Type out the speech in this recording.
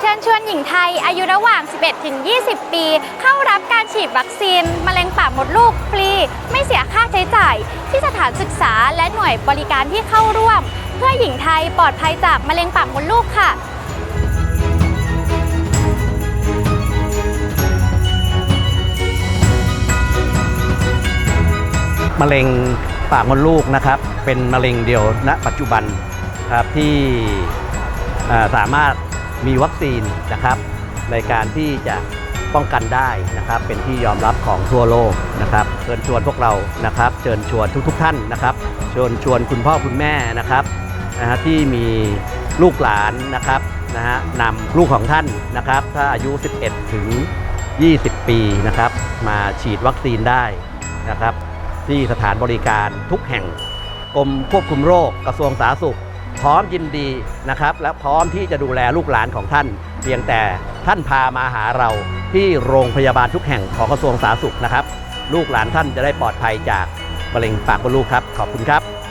เชิญชวนหญิงไทย อายุระหว่าง 11-20 ปี เข้ารับการฉีดวัคซีน มะเร็งปากมดลูกฟรี ไม่เสียค่าใช้จ่าย ที่สถานศึกษาและหน่วยบริการที่เข้าร่วม เพื่อหญิงไทยปลอดภัยจากมะเร็งปากมดลูกค่ะมะเร็งปากมดลูกนะครับ เป็นมะเร็งเดียวณปัจจุบันครับที่สามารถ มีวัคซีนนะครับ ในการที่จะป้องกันได้นะครับ เป็นที่ยอมรับของทั่วโลกนะครับเชิญชวนพวกเรานะครับ เชิญชวนทุกๆทท่านนะครับเชิญชวนคุณพ่อคุณแม่นะครับนะฮะที่มีลูกหลานนะครับนะฮะนำลูกของท่านนะครับ ถ้าอายุ 11 ถึง 20 ปีนะครับ มาฉีดวัคซีนได้นะครับ ที่สถานบริการทุกแห่งกรมควบคุมโรคกระทรวงสาธารณสุข พร้อมยินดีนะครับ และพร้อมที่จะดูแลลูกหลานของท่าน เพียงแต่ท่านพามาหาเราที่โรงพยาบาลทุกแห่งของกระทรวงสาธารณสุขนะครับ ลูกหลานท่านจะได้ปลอดภัยจากมะเร็งปากมดลูกครับ ขอบคุณครับ